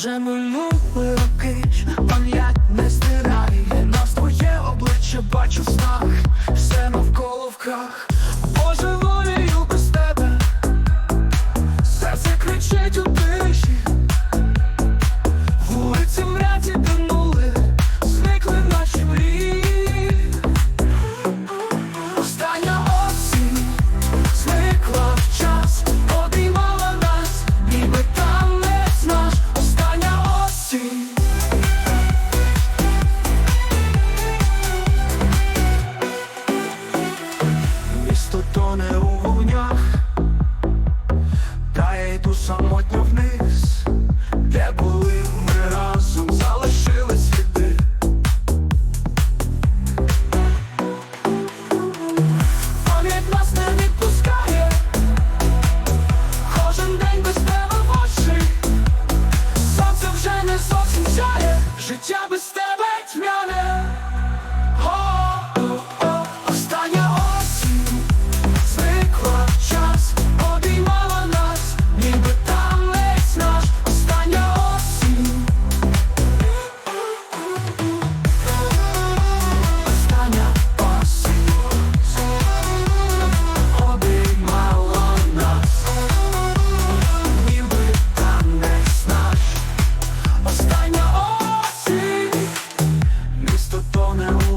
вже минули роки, пам'ять не стирає, на своє обличчя бачу в снах. душу самотню вниз now.